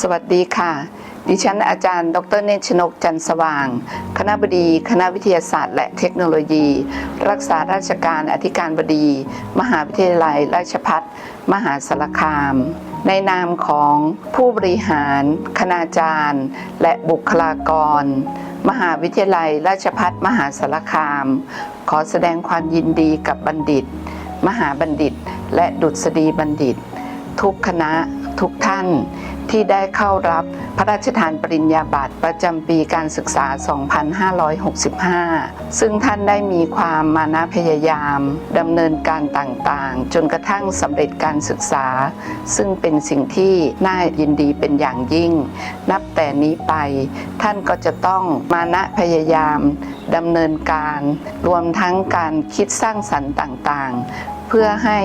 สวัสดีค่ะ ดิฉันอาจารย์ ดรเนชนกจันสว่าง คณะบดี คณะวิทยาศาสตร์ และเทคโนโลยี รักษาราชการอธิการบดี มหาวิทยาลัยราชภัฏมหาสารคาม ในนามของผู้บริหาร คณาจารย์ และบุคลากร มหาวิทยาลัยราชภัฏมหาสารคาม ขอแสดงความยินดีกับบัณฑิต มหาบัณฑิต และดุษฎีบัณฑิต ทุกคณะทุกท่าน ที่ได้เข้ารับพระราชทานปริญญาบัตรประจำปีการศึกษา 2565 ซึ่งท่านได้มีความมานะพยายามดำเนินการต่างๆ จนกระทั่งสำเร็จการศึกษา ซึ่งเป็นสิ่งที่น่ายินดีเป็นอย่างยิ่ง นับแต่นี้ไปท่านก็จะต้องมานะพยายามดำเนินการ รวมทั้งการคิดสร้างสรรค์ต่างๆ เพื่อให้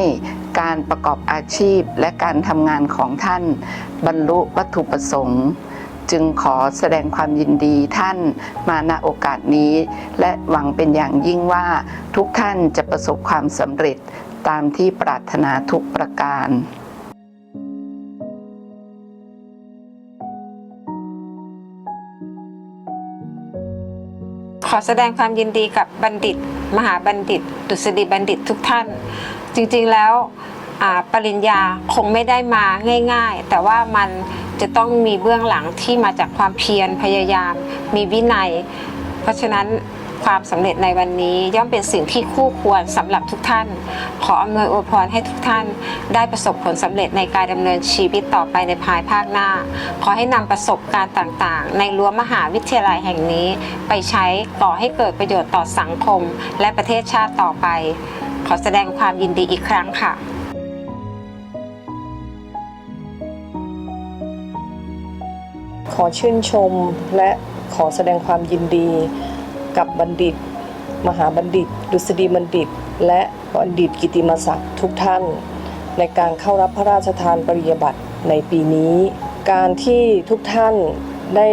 การประกอบอาชีพและการทำงานของท่าน บรรลุวัตถุประสงค์ จึงขอแสดงความยินดีท่านมาณโอกาสนี้ และหวังเป็นอย่างยิ่งว่าทุกท่านจะประสบความสำเร็จตามที่ปรารถนาทุกประการ ขอแสดงความยินดีกับบัณฑิต มหาบัณฑิต ดุษฎีบัณฑิตทุกท่าน จริงๆแล้วปริญญาคงไม่ได้มาง่าย ๆ แต่ว่ามันจะต้องมีเบื้องหลังที่มาจากความเพียรพยายาม มีวินัย เพราะฉะนั้น ความสำเร็จในวันนี้ย่อมเป็นสิ่งที่คู่ควรสำหรับทุกท่าน ขออำนวยอวยพรให้ทุกท่าน ได้ประสบผลสำเร็จในการดำเนินชีวิตต่อไปในภายภาคหน้า ขอให้นำประสบการณ์ต่างๆ ในรั้วมหาวิทยาลัยแห่งนี้ ไปใช้ก่อให้เกิดประโยชน์ต่อสังคม และประเทศชาติต่อไป ขอแสดงความยินดีอีกครั้งค่ะขอชื่นชมและขอแสดงความยินดี กับบัณฑิต มหาบัณฑิต ดุษฎีบัณฑิต และบัณฑิตกิติมศักดิ์ทุกท่าน ในการเข้ารับพระราชทานปริญญาบัตรในปีนี้ การที่ทุกท่านได้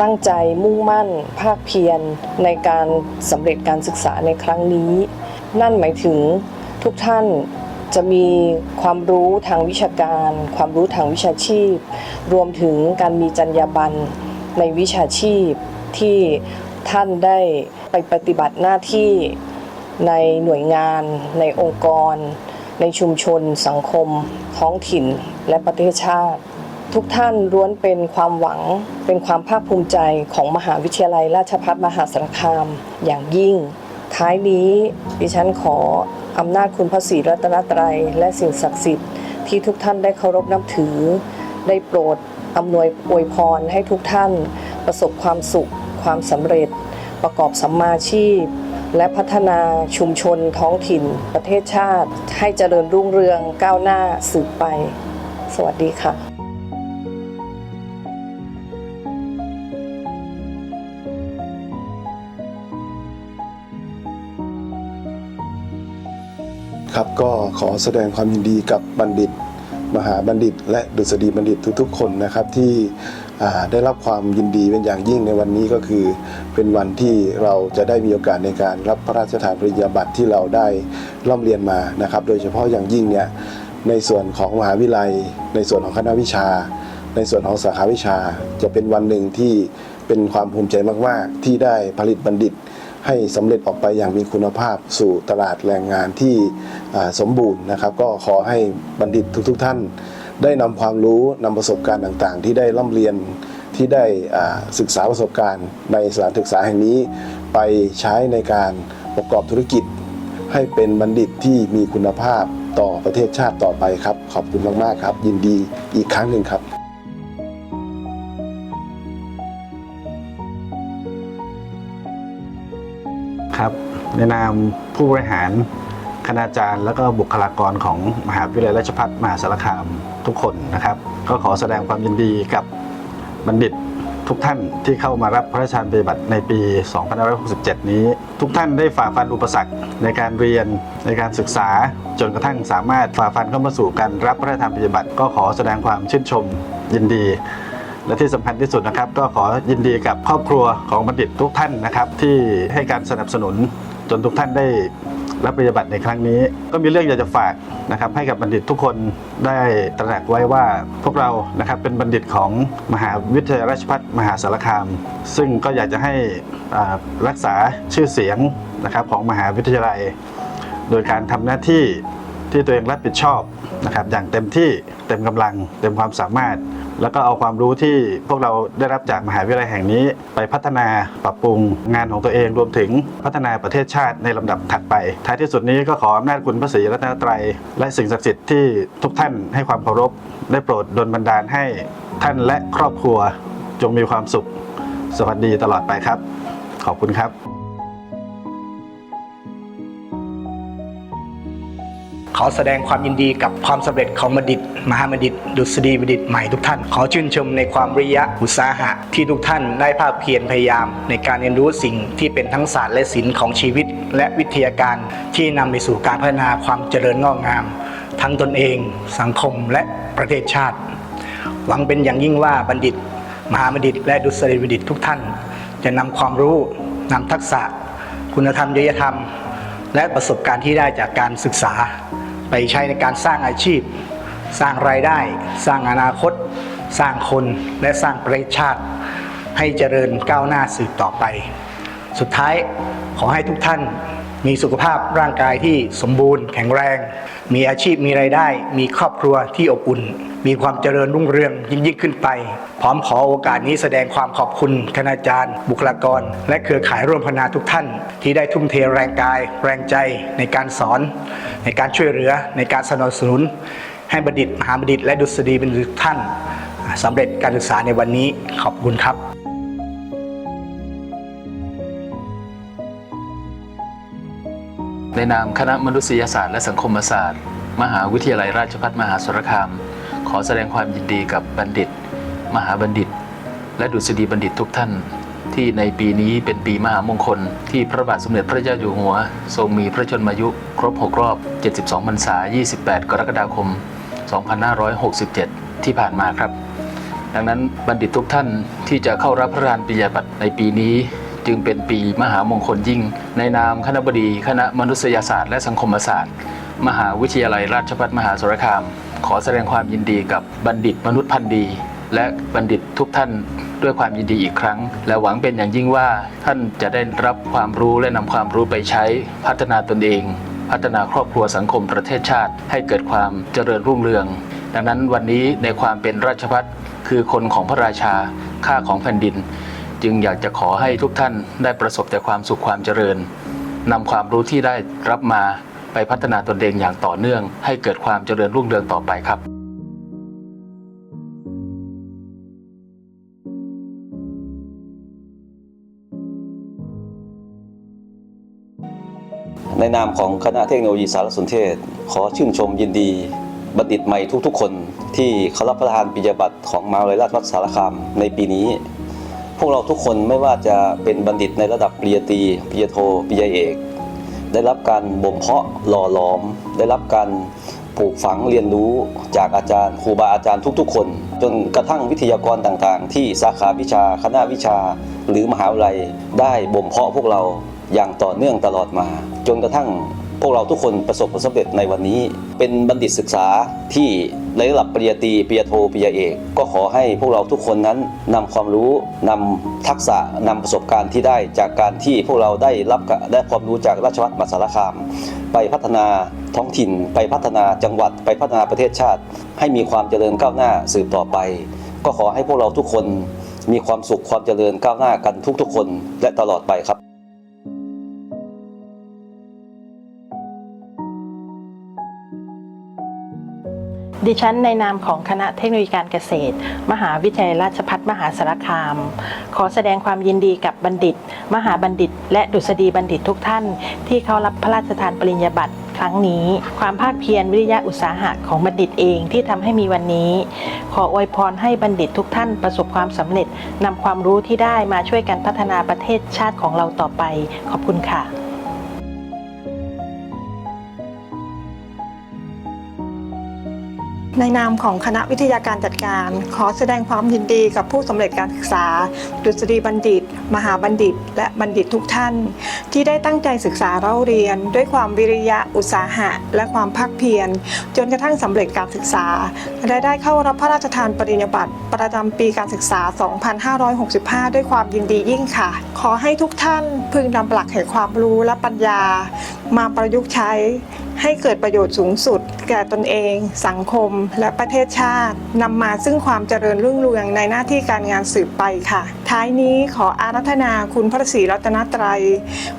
ตั้งใจมุ่งมั่น ภาคเพียรในการสำเร็จการศึกษาในครั้งนี้ นั่นหมายถึงทุกท่านจะมีความรู้ทางวิชาการ ความรู้ทางวิชาชีพ รวมถึงการมีจรรยาบรรณในวิชาชีพที่ ท่านได้ไปปฏิบัติหน้าที่ในหน่วยงาน ในองค์กร ในชุมชน สังคม ท้องถิ่น และประเทศชาติ ทุกท่านล้วนเป็นความหวัง เป็นความภาคภูมิใจของมหาวิทยาลัยราชภัฏมหาสารคามอย่างยิ่ง ท้ายนี้ดิฉันขออำนาจคุณพระศรีรัตนตรัย และสิ่งศักดิ์สิทธิ์ที่ทุกท่านได้เคารพนับถือ ได้โปรดอำนวยอวยพรให้ทุกท่านประสบความสุข ความสำเร็จ ประกอบสัมมาชีพ และพัฒนาชุมชนท้องถิ่น ประเทศชาติ ให้เจริญรุ่งเรืองก้าวหน้าสืบไป สวัสดีค่ะครับก็ขอแสดงความยินดีกับบัณฑิต มหาบัณฑิต และดุษฎีบัณฑิตทุกๆ คนนะครับที่ ได้รับความยินดีเป็นอย่างยิ่งในวันนี้ก็คือ เป็นวันที่เราจะได้มีโอกาสในการรับพระราชทานปริญญาบัตรที่เราได้ร่ำเรียนมานะครับ โดยเฉพาะอย่างยิ่งเนี่ยในส่วนของมหาวิทยาลัย ในส่วนของคณะวิชา ในส่วนของสาขาวิชา จะเป็นวันหนึ่งที่เป็นความภูมิใจมาก ๆ ที่ได้ผลิตบัณฑิต ให้สำเร็จออกไปอย่างมีคุณภาพสู่ตลาดแรงงานที่สมบูรณ์นะครับ ก็ขอให้บัณฑิตทุก ๆ ท่าน ได้นำความรู้นำประสบการณ์ต่างๆ ที่ได้ร่ำเรียนที่ได้ศึกษาประสบการณ์ในสถานศึกษาแห่งนี้ ไปใช้ในการประกอบธุรกิจ ให้เป็นบัณฑิตที่มีคุณภาพต่อประเทศชาติต่อไปครับ ขอบคุณมากๆครับ ยินดีอีกครั้งหนึ่งครับครับในนามผู้บริหาร คณาจารย์ และก็บุคลากรของมหาวิทยาลัยราชภัฏมหาสารคามทุกคนนะครับ ก็ขอแสดงความยินดีกับบัณฑิตทุกท่านที่เข้ามารับพระราชทานปฏิบัติในปี 2567 นี้ ทุกท่านได้ฝ่าฟันอุปสรรคในการเรียนในการศึกษา จนกระทั่งสามารถฝ่าฟันเข้ามาสู่การรับพระราชทานปฏิบัติ ก็ขอแสดงความชื่นชมยินดี และที่สำคัญที่สุดนะครับ ก็ขอยินดีกับครอบครัวของบัณฑิตทุกท่านนะครับ ที่ให้การสนับสนุนจนทุกท่านได้ รับปริญญาบัตรในครั้งนี้ ก็มีเรื่องอยากจะฝากนะครับให้กับบัณฑิตทุกคนได้ตระหนักไว้ว่าพวกเรานะครับเป็นบัณฑิตของมหาวิทยาลัยราชภัฏมหาสารคาม ซึ่งก็อยากจะให้รักษาชื่อเสียงนะครับของมหาวิทยาลัย โดยการทำหน้าที่ ที่ตัวเองรับผิดชอบนะครับอย่างเต็มที่เต็มกำลัง เต็มความสามารถ แล้วก็เอาความรู้ที่พวกเราได้รับจากมหาวิทยาลัยแห่งนี้ ไปพัฒนาปรับปรุงงานของตัวเองรวมถึงพัฒนาประเทศชาติในลำดับถัดไป ท้ายที่สุดนี้ก็ขออำนาจคุณพระศรีรัตนตรัย และสิ่งศักดิ์สิทธิ์ที่ทุกท่านให้ความเคารพได้โปรดดลบันดาลให้ท่านและครอบครัวจงมีความสุข สวัสดีตลอดไปครับ ขอบคุณครับ อแสดงความยินดีกับความสำเร็จของบัณฑิต มหาบัณฑิต ดุษฎีบัณฑิตใหม่ทุกท่าน ขอชื่นชมในความริยะอุตสาหะ ที่ทุกท่านได้ภาคเพียรพยายาม ในการเรียนรู้สิ่งที่เป็นทั้งศาสตร์และศิลป์ของชีวิต และวิทยาการที่นำไปสู่การพัฒนาความเจริญงอกงาม ทั้งตนเอง สังคมและประเทศชาติ หวังเป็นอย่างยิ่งว่าบัณฑิต มหาบัณฑิต และดุษฎีบัณฑิตทุกท่าน จะนำความรู้นำทักษะ คุณธรรมจริยธรรมและประสบการณ์ที่ได้จากการศึกษา ไปใช้ในการสร้างอาชีพ สร้างรายได้ สร้างอนาคต สร้างคนและสร้างประเทศชาติ ให้เจริญก้าวหน้าสืบต่อไป สุดท้ายขอให้ทุกท่าน มีสุขภาพร่างกายที่สมบูรณ์ แข็งแรง มีอาชีพมีไรายได้ มีครอบครัวที่อบอุ่น มีความเจริญรุ่งเรืองยิ่งยิ่งขึ้นไป พร้อมขอโอกาสนี้แสดงความขอบคุณคณาจารย์ บุคลากร และเครือข่ายร่วมพนาทุกท่าน ที่ได้ทุ่มเทแรงกาย แรงใจในการสอน ในการช่วยเหลือในการสนับสนุน ให้บัณฑิตมหาบัณฑิตและดุษฎีบัณฑิตทุกท่านสำเร็จการศึกษาในวันนี้ขอบคุณครับ ในนามคณะมนุษยศาสตร์และสังคมศาสตร์ มหาวิทยาลัยราชภัฏมหาสารคาม ขอแสดงความยินดีกับบัณฑิต มหาบัณฑิต และดุษฎีบัณฑิตทุกท่าน ที่ในปีนี้เป็นปีมหามงคล ที่พระบาทสมเด็จพระเจ้าอยู่หัว ทรงมีพระชนมายุ ครบ 6 รอบ 72พรรษา 28 กรกฎาคม 2567 ที่ผ่านมาครับ ดังนั้นบัณฑิตทุกท่านที่จะเข้ารับพระราชปริญญาบัตรในปีนี้ จึงเป็นปีมหามงคลยิ่ง ในนามคณะบดี คณะมนุษยศาสตร์และสังคมศาสตร์ มหาวิทยาลัยราชภัฏมหาสารคาม ขอแสดงความยินดีกับบัณฑิตมนุษย์พันธ์ดี และบัณฑิตทุกท่านด้วยความยินดีอีกครั้ง และหวังเป็นอย่างยิ่งว่าท่านจะได้รับความรู้และนำความรู้ไปใช้พัฒนาตนเอง พัฒนาครอบครัวสังคมประเทศชาติ ให้เกิดความเจริญรุ่งเรือง ดังนั้นวันนี้ในความเป็นราชพัฒคือคนของพระราชาข้าของแผ่นดิน จึงอยากจะขอให้ทุกท่านได้ประสบแต่ความสุขความเจริญนำความรู้ที่ได้รับมาไปพัฒนาตนเองอย่างต่อเนื่อง ให้เกิดความเจริญรุ่งเรืองต่อไปครับในนามของคณะเทคโนโลยีสารสนเทศ ขอชื่นชมยินดี บัณฑิตใหม่ทุกๆคน ที่เขารับประทานปริญญาบัตรของมหาวิทยาลัยราชภัฏสารคามในปีนี้ พวกเราทุกคนไม่ว่าจะเป็นบัณฑิตในระดับปริญญาตรีปริญญาโทปริญญาเอก ได้รับการบ่มเพาะหล่อหลอม ได้รับการปลูกฝังเรียนรู้จากอาจารย์ครูบาอาจารย์ทุกๆ คน จนกระทั่งวิทยากรต่างๆ ที่สาขาวิชาคณะวิชา หรือมหาวิทยาลัยได้บ่มเพาะพวกเราอย่างต่อเนื่องตลอดมา จนกระทั่ง พวกเราทุกคนประสบผลสำเร็จในวันนี้ เป็นบัณฑิตศึกษาที่ในระดับปริญญาตรีปริญญาโทปริญญาเอกก็ขอให้พวกเราทุกคนนั้นนำความรู้นำทักษะนำประสบการณ์ที่ได้จากการที่พวกเราได้รับได้ความรู้จากราชวัฒมาสารคาม ไปพัฒนาท้องถิ่น ไปพัฒนาจังหวัด ไปพัฒนาประเทศชาติ ให้มีความเจริญก้าวหน้าสืบต่อไป ก็ขอให้พวกเราทุกคนมีความสุขความเจริญก้าวหน้ากันทุกๆคนและตลอดไปครับ ดิฉันในนามของคณะเทคโนโลยีการเกษตร มหาวิทยาลัยราชภัฏมหาสารคาม ขอแสดงความยินดีกับบัณฑิต มหาบัณฑิต และดุษฎีบัณฑิตทุกท่าน ที่เข้ารับพระราชทานปริญญาบัตรครั้งนี้ ความภาคเพียรวิริยะอุตสาหะของบัณฑิตเองที่ทำให้มีวันนี้ ขออวยพรให้บัณฑิตทุกท่านประสบความสำเร็จนำความรู้ที่ได้มาช่วยกันพัฒนาประเทศชาติของเราต่อไป ขอบคุณค่ะ ในนามของคณะวิทยาการจัดการ ขอแสดงความยินดีกับผู้สำเร็จการศึกษา ดุษฎีบัณฑิต มหาบัณฑิต และบัณฑิตทุกท่าน ที่ได้ตั้งใจศึกษาเล่าเรียน ด้วยความวิริยะอุตสาหะ และความภาคเพียร จนกระทั่งสำเร็จการศึกษา และได้เข้ารับพระราชทานปริญญาบัตรประจำปีการศึกษา 2565 ด้วยความยินดียิ่งค่ะ ขอให้ทุกท่านพึงนำหลักแห่งความรู้และปัญญา มาประยุกต์ใช้ ให้เกิดประโยชน์สูงสุด แก่ตนเอง สังคม และประเทศชาตินำมาซึ่งความเจริญรุ่งเรืองในหน้าที่การงานสืบไปค่ะ ท้ายนี้ขออารัธนาคุณพระศรีรัตนตรัย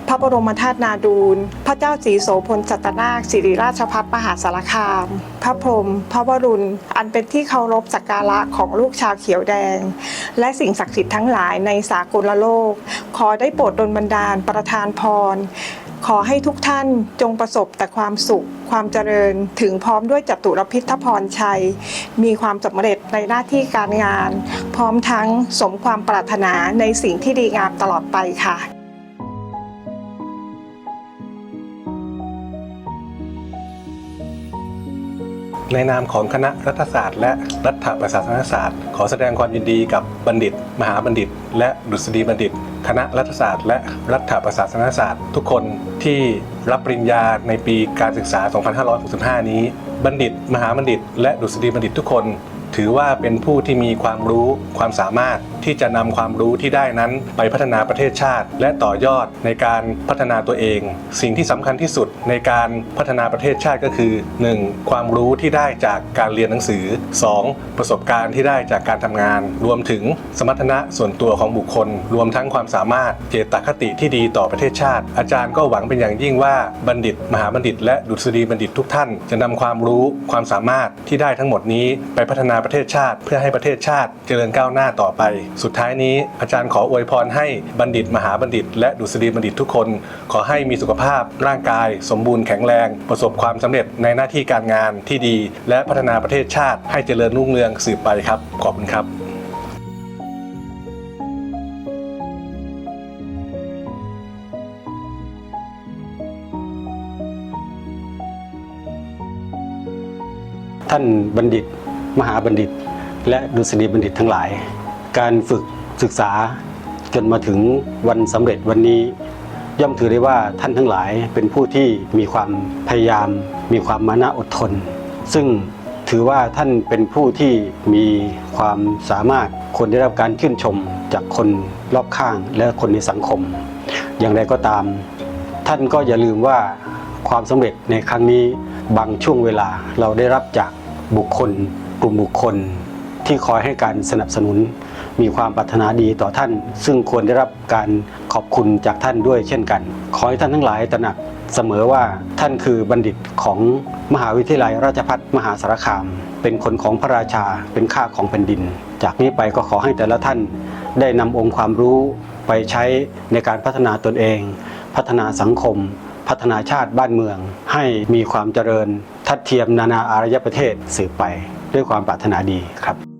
พระบรมธาตุนาดูล พระเจ้าศรีโสพลสัตนาคสิริราชพัฒมหาสารคาม พระพรหมพระวรุณ อันเป็นที่เคารพสักการะของลูกชาวเขียวแดง และสิ่งศักดิ์สิทธิ์ทั้งหลายในสากลโลก ขอได้โปรดดลบันดาลประทานพร ขอให้ทุกท่านจงประสบแต่ความสุข ความเจริญถึงพร้อมด้วยจตุรพิทพรชัย มีความสำเร็จในหน้าที่การงาน พร้อมทั้งสมความปรารถนาในสิ่งที่ดีงามตลอดไปค่ะ ในนามของคณะรัฐศาสตร์ และรัฐประศาสนศาสตร์ ขอแสดงความยินดีกับบัณฑิต มหาบัณฑิต และดุษฎีบัณฑิต คณะรัฐศาสตร์ และรัฐประศาสนศาสตร์ ทุกคนที่รับปริญญาในปีการศึกษา 2565 นี้ บัณฑิต มหาบัณฑิต และดุษฎีบัณฑิตทุกคน ถือว่าเป็นผู้ที่มีความรู้ความสามารถที่จะนำความรู้ที่ได้นั้นไปพัฒนาประเทศชาติ และต่อยอดในการพัฒนาตัวเอง สิ่งที่สำคัญที่สุดในการพัฒนาประเทศชาติก็คือ 1. ความรู้ที่ได้จากการเรียนหนังสือ 2. ประสบการณ์ที่ได้จากการทำงาน รวมถึงสมรรถนะส่วนตัวของบุคคล รวมทั้งความสามารถเจตคติที่ดีต่อประเทศชาติ อาจารย์ก็หวังเป็นอย่างยิ่งว่าบัณฑิต มหาบัณฑิต และดุษฎีบัณฑิตทุกท่าน จะนำความรู้ความสามารถที่ได้ทั้งหมดนี้ไปพัฒนาประเทศชาติ เพื่อให้ประเทศชาติเจริญก้าวหน้าต่อไป สุดท้ายนี้อาจารย์ขออวยพรให้บัณฑิตมหาบัณฑิต และดุษฎีบัณฑิตทุกคน ขอให้มีสุขภาพร่างกาย สมบูรณ์แข็งแรง ประสบความสำเร็จในหน้าที่การงานที่ดี และพัฒนาประเทศชาติ ให้เจริญรุ่งเรืองสืบไปครับ ขอบคุณครับท่านบัณฑิต มหาบัณฑิต และดุษฎีบัณฑิตทั้งหลาย การฝึกศึกษาจนมาถึงวันสำเร็จวันนี้ ย่อมถือได้ว่าท่านทั้งหลายเป็นผู้ที่มีความพยายาม มีความมานะอดทน ซึ่งถือว่าท่านเป็นผู้ที่มีความสามารถคนได้รับการชื่นชมจากคนรอบข้างและคนในสังคม อย่างไรก็ตาม ท่านก็อย่าลืมว่าความสำเร็จในครั้งนี้บางช่วงเวลาเราได้รับจากบุคคล กลุ่มบุคคลที่คอยให้การสนับสนุน มีความปรารถนาดีต่อท่าน ซึ่งควรได้รับการขอบคุณจากท่านด้วยเช่นกัน ขอให้ท่านทั้งหลายตระหนักเสมอว่าท่านคือบัณฑิตของมหาวิทยาลัยราชภัฏมหาสารคาม เป็นคนของพระราชาเป็นข้าของแผ่นดิน จากนี้ไปก็ขอให้แต่ละท่านได้นำองค์ความรู้ไปใช้ในการพัฒนาตนเอง พัฒนาสังคม พัฒนาชาติบ้านเมือง ให้มีความเจริญทัดเทียมนานาอารยประเทศสืบไป ด้วยความปรารถนาดีครับ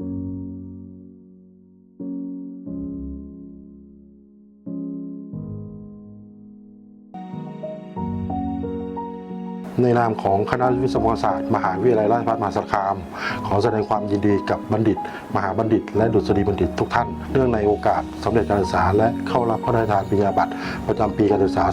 ในนามของคณะวิศวศาสตร์ มหาวิทยาลัยราชภัฏมหาสารคาม ขอแสดงความยินดีกับบัณฑิต มหาบัณฑิต และดุษฎีบัณฑิตทุกท่าน เนื่องในโอกาสสำเร็จการศึกษา และเข้ารับพระราชทานปริญญาบัตรประจำปีการศึกษา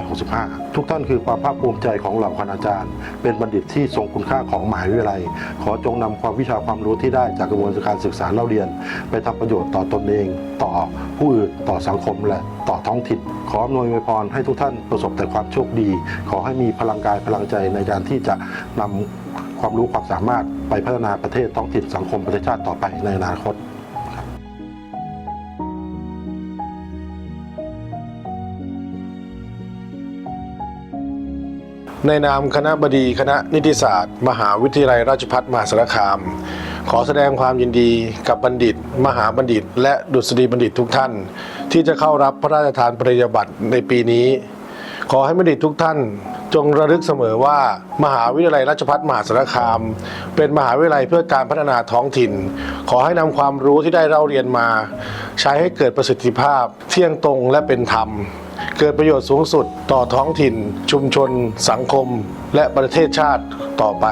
2565 ทุกท่านคือความภาคภูมิใจของเหล่าคณาจารย์ เป็นบัณฑิตที่ทรงคุณค่าของมหาวิทยาลัย ขอจงนำความวิชาความรู้ที่ได้จากกระบวนการศึกษาเล่าเรียน ไปทำประโยชน์ต่อตนเอง ต่อผู้อื่นต่อสังคมและ ต่อท้องถิ่นขออำนวยอวพรให้ทุกท่านประสบแต่ความโชคดี ขอให้มีพลังกายพลังใจในการที่จะนำความรู้ความสามารถไปพัฒนาประเทศท้องถิ่นสังคมประเทศชาติต่อไปในอนาคตในนามคณะบดีคณะนิติศาสตร์ มหาวิทยาลัยราชภัฏมหาสารคาม ขอแสดงความยินดีกับบัณฑิต มหาบัณฑิต และดุษฎีบัณฑิตทุกท่าน ที่จะเข้ารับพระราชทานปริญญาบัตรในปีนี้ ขอให้บัณฑิตทุกท่านจงระลึกเสมอว่า มหาวิทยาลัยราชภัฏมหาสารคาม เป็นมหาวิทยาลัยเพื่อการพัฒนาท้องถิ่น ขอให้นำความรู้ที่ได้เล่าเรียนมา ใช้ให้เกิดประสิทธิภาพ เที่ยงตรงและเป็นธรรม เกิดประโยชน์สูงสุดต่อท้องถิ่น ชุมชน สังคม และประเทศชาติต่อไป